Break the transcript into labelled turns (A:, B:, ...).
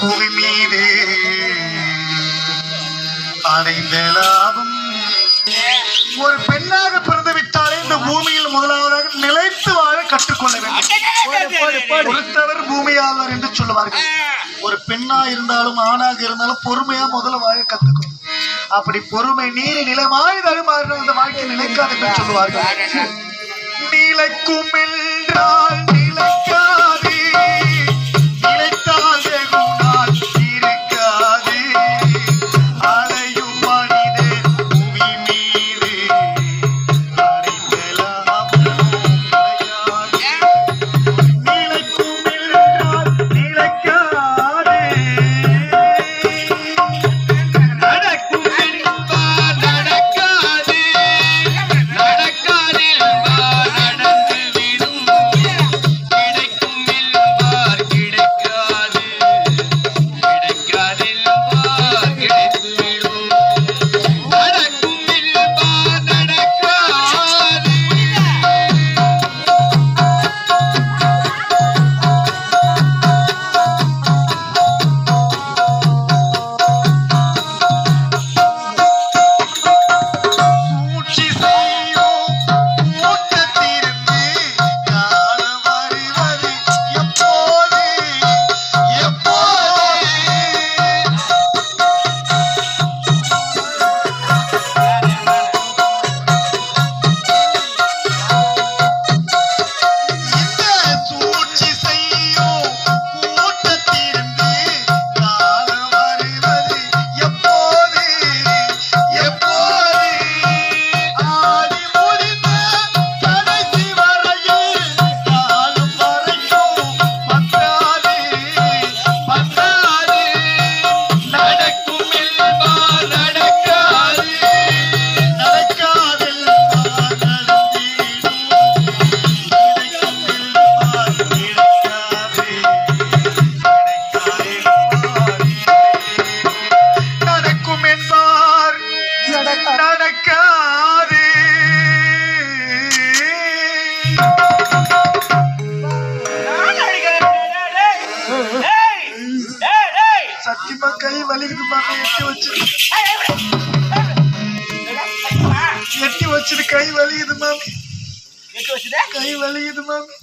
A: புவி மீதே அடைந்த லாபம் ஒரு பெண்ணாக பிறந்து விட்டாலே இந்த பூமியில் முதலாவதாக நிலைத்து வாழ கற்றுக்கொள்ள வேண்டும். பொறுத்தவர் பூமியாளர் என்று சொல்லுவார்கள். ஒரு பெண்ணா இருந்தாலும் ஆணாக இருந்தாலும் பொறுமையா முதல்ல வாழ கத்துக்கணும். அப்படி பொறுமை நீரி நிலமாய் தழுமாறினால் அந்த வாழ்க்கை நிலைக்காது என்று சொல்லுவார்கள். நிலைக்கும் என்றால் நிலை நடக்காது. சத்தியமா கை வலிக்குது மாமி எட்டி வச்சு. எட்டி வச்சிரு கை வலிக்குது மாமி. கை வலிக்குது மாமி.